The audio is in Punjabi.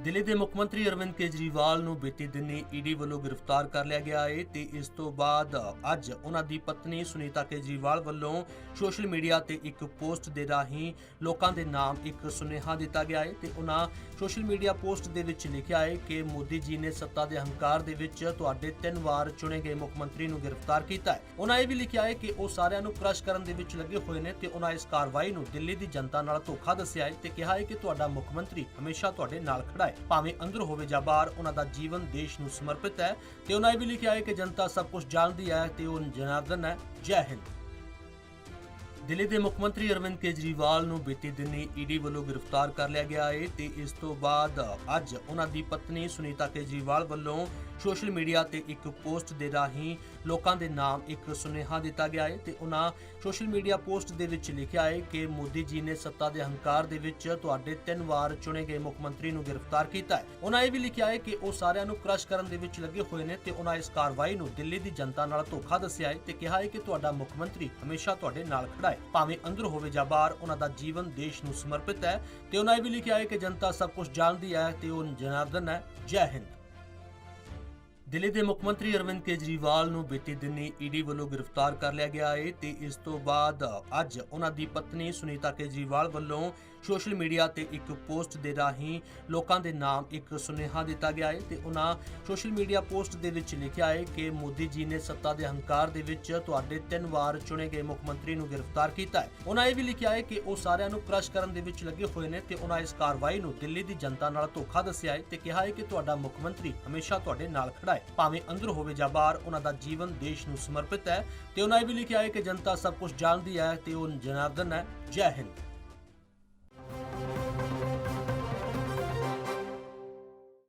ਦਿੱਲੀ ਦੇ ਮੁੱਖ ਮੰਤਰੀ ਅਰਵਿੰਦ ਕੇਜਰੀਵਾਲ ਨੂੰ ਬੀਤੀ ਦਿਨੀ ਈਡੀ ਵੱਲੋਂ ਗ੍ਰਿਫਤਾਰ ਕਰ ਲਿਆ ਗਿਆ ਹੈ ਤੇ ਇਸ ਤੋਂ ਬਾਅਦ ਅੱਜ ਉਹਨਾਂ ਦੀ ਪਤਨੀ ਸੁਨੀਤਾ ਕੇਜਰੀਵਾਲ ਵੱਲੋਂ ਸੋਸ਼ਲ ਮੀਡੀਆ ਤੇ ਇੱਕ ਪੋਸਟ ਦੇ ਰਾਹੀਂ ਲੋਕਾਂ ਦੇ ਨਾਮ ਇੱਕ ਸੁਨੇਹਾ ਦਿੱਤਾ ਗਿਆ ਹੈ ਤੇ ਉਹਨਾਂ ਸੋਸ਼ਲ ਮੀਡੀਆ ਪੋਸਟ ਦੇ ਵਿੱਚ ਲਿਖਿਆ ਹੈ ਕਿ ਮੋਦੀ ਜੀ ਨੇ ਸੱਤਾ ਦੇ ਹੰਕਾਰ ਦੇ ਵਿੱਚ ਤੁਹਾਡੇ ਤਿੰਨ ਵਾਰ ਚੁਣੇ ਗਏ ਮੁੱਖ ਮੰਤਰੀ ਨੂੰ ਗ੍ਰਿਫਤਾਰ ਕੀਤਾ ਹੈ ਉਹਨਾਂ ਇਹ ਵੀ ਲਿਖਿਆ ਹੈ ਕਿ ਉਹ ਸਾਰਿਆਂ ਨੂੰ ਕ੍ਰਸ਼ ਕਰਨ ਦੇ ਵਿੱਚ ਲੱਗੇ ਹੋਏ ਨੇ ਤੇ ਉਹਨਾਂ ਇਸ ਕਾਰਵਾਈ ਨੂੰ ਦਿੱਲੀ ਦੀ ਜਨਤਾ ਨਾਲ ਧੋਖਾ ਦੱਸਿਆ ਹੈ ਤੇ ਕਿਹਾ ਹੈ ਕਿ ਤੁਹਾਡਾ ਮੁੱਖ ਮੰਤਰੀ ਹਮੇਸ਼ਾ ਤੁਹਾਡੇ ਨਾਲ ਖੜਾ ਹੈ। ਭਾਵੇਂ ਅੰਦਰ ਹੋਵੇ ਜਾਂ ਬਾਹਰ, ਉਹਨਾਂ ਦਾ ਜੀਵਨ ਦੇਸ਼ ਨੂੰ ਸਮਰਪਿਤ ਹੈ ਤੇ ਉਹਨਾਂ ਇਹ ਵੀ ਲਿਖਿਆ ਹੈ ਕਿ ਜਨਤਾ ਸਭ ਕੁਝ ਜਾਣਦੀ ਹੈ ਤੇ ਉਹ ਜਨਾਰਦਨ ਹੈ। ਜੈ ਹਿੰਦ। ਦਿੱਲੀ ਦੇ ਮੁੱਖ ਮੰਤਰੀ ਅਰਵਿੰਦ ਕੇਜਰੀਵਾਲ ਨੂੰ ਬੀਤੀ ਦਿਨੀ ਈਡੀ ਵੱਲੋਂ ਗ੍ਰਿਫਤਾਰ ਕਰ ਲਿਆ ਗਿਆ ਹੈ ਤੇ ਇਸ ਤੋਂ ਬਾਅਦ ਅੱਜ ਉਹਨਾਂ ਦੀ ਪਤਨੀ ਸੁਨੀਤਾ ਕੇਜਰੀਵਾਲ ਵੱਲੋਂ ਸੋਸ਼ਲ ਮੀਡੀਆ ਤੇ ਇੱਕ ਪੋਸਟ ਦੇ ਰਾਹੀਂ ਲੋਕਾਂ ਦੇ ਨਾਮ ਇੱਕ ਸੁਨੇਹਾ ਦਿੱਤਾ ਗਿਆ ਹੈ ਤੇ ਉਹਨਾਂ ਸੋਸ਼ਲ ਮੀਡੀਆ ਪੋਸਟ ਦੇ ਵਿੱਚ ਲਿਖਿਆ ਹੈ ਕਿ ਮੋਦੀ ਜੀ ਨੇ ਸੱਤਾ ਦੇ ਹੰਕਾਰ ਦੇ ਵਿੱਚ ਤੁਹਾਡੇ ਤਿੰਨ ਵਾਰ ਚੁਣੇ ਗਏ ਮੁੱਖ ਮੰਤਰੀ ਨੂੰ ਗ੍ਰਿਫਤਾਰ ਕੀਤਾ ਹੈ। ਉਹਨਾਂ ਇਹ ਵੀ ਲਿਖਿਆ ਹੈ ਕਿ ਉਹ ਸਾਰਿਆਂ ਨੂੰ ਕ੍ਰਸ਼ ਕਰਨ ਦੇ ਵਿੱਚ ਲੱਗੇ ਹੋਏ ਨੇ ਤੇ ਉਹਨਾਂ ਇਸ ਕਾਰਵਾਈ ਨੂੰ ਦਿੱਲੀ ਦੀ ਜਨਤਾ ਨਾਲ ਧੋਖਾ ਦੱਸਿਆ ਹੈ ਤੇ ਕਿਹਾ ਹੈ ਕਿ ਤੁਹਾਡਾ ਮੁੱਖ ਮੰਤਰੀ ਹਮੇਸ਼ਾ ਤੁਹਾਡੇ ਨਾਲ ਖੜਾ ਹੈ। ਭਾਵੇਂ ਅੰਦਰ ਹੋਵੇ ਜਾਂ ਬਾਹਰ, ਉਹਨਾਂ ਦਾ ਜੀਵਨ ਦੇਸ਼ ਨੂੰ ਸਮਰਪਿਤ ਹੈ ਤੇ ਉਹਨਾਂ ਇਹ ਵੀ ਲਿਖਿਆ ਹੈ ਕਿ ਜਨਤਾ ਸਭ ਕੁਝ ਜਾਣਦੀ ਹੈ ਤੇ ਉਹ ਜਨਾਰਦਨ ਹੈ। ਜੈ ਹਿੰਦ। ਦਿੱਲੀ ਦੇ ਮੁੱਖ ਮੰਤਰੀ ਅਰਵਿੰਦ ਕੇਜਰੀਵਾਲ ਨੂੰ ਬੀਤੀ ਦਿਨੀ ਈਡੀ ਵੱਲੋਂ ਗ੍ਰਿਫਤਾਰ ਕਰ ਲਿਆ ਗਿਆ ਹੈ ਤੇ ਇਸ ਤੋਂ ਬਾਅਦ ਅੱਜ ਉਹਨਾਂ ਦੀ ਪਤਨੀ ਸੁਨੀਤਾ ਕੇਜਰੀਵਾਲ ਵੱਲੋਂ ਸੋਸ਼ਲ ਮੀਡੀਆ ਤੇ ਇੱਕ ਪੋਸਟ ਦੇ ਰਾਹੀਂ ਲੋਕਾਂ ਦੇ ਨਾਮ ਇੱਕ ਸੁਨੇਹਾ ਦਿੱਤਾ ਗਿਆ ਹੈ ਤੇ ਉਹਨਾਂ ਸੋਸ਼ਲ ਮੀਡੀਆ ਪੋਸਟ ਦੇ ਵਿੱਚ ਲਿਖਿਆ ਹੈ ਕਿ ਮੋਦੀ ਜੀ ਨੇ ਸੱਤਾ ਦੇ ਹੰਕਾਰ ਦੇ ਵਿੱਚ ਤੁਹਾਡੇ ਤਿੰਨ ਵਾਰ ਚੁਣੇ ਗਏ ਮੁੱਖ ਮੰਤਰੀ ਨੂੰ ਗ੍ਰਿਫਤਾਰ ਕੀਤਾ ਹੈ ਉਹਨਾਂ ਇਹ ਵੀ ਲਿਖਿਆ ਹੈ ਕਿ ਉਹ ਸਾਰਿਆਂ ਨੂੰ ਕ੍ਰਸ਼ ਕਰਨ ਦੇ ਵਿੱਚ ਲੱਗੇ ਹੋਏ ਨੇ ਤੇ ਉਹਨਾਂ ਇਸ ਕਾਰਵਾਈ ਨੂੰ ਦਿੱਲੀ ਦੀ ਜਨਤਾ ਨਾਲ ਧੋਖਾ ਦੱਸਿਆ ਹੈ ਤੇ ਕਿਹਾ ਹੈ ਕਿ ਤੁਹਾਡਾ ਮੁੱਖ ਮੰਤਰੀ ਹਮੇਸ਼ਾ ਤੁਹਾਡੇ ਨਾਲ ਖੜਾ ਹੈ ਭਾਵੇਂ ਅੰਦਰ ਹੋਵੇ ਜਾਂ ਬਾਹਰ, ਉਹਨਾਂ ਦਾ ਜੀਵਨ ਦੇਸ਼ ਨੂੰ ਸਮਰਪਿਤ ਹੈ। ਤੇ ਉਹਨਾਂ ਇਹ ਵੀ ਲਿਖਿਆ ਹੈ ਕਿ ਜਨਤਾ ਸਭ ਕੁਝ ਜਾਣਦੀ ਹੈ ਤੇ ਉਹ ਜਨਾਰਦਨ ਹੈ। ਜੈ ਹਿੰਦ।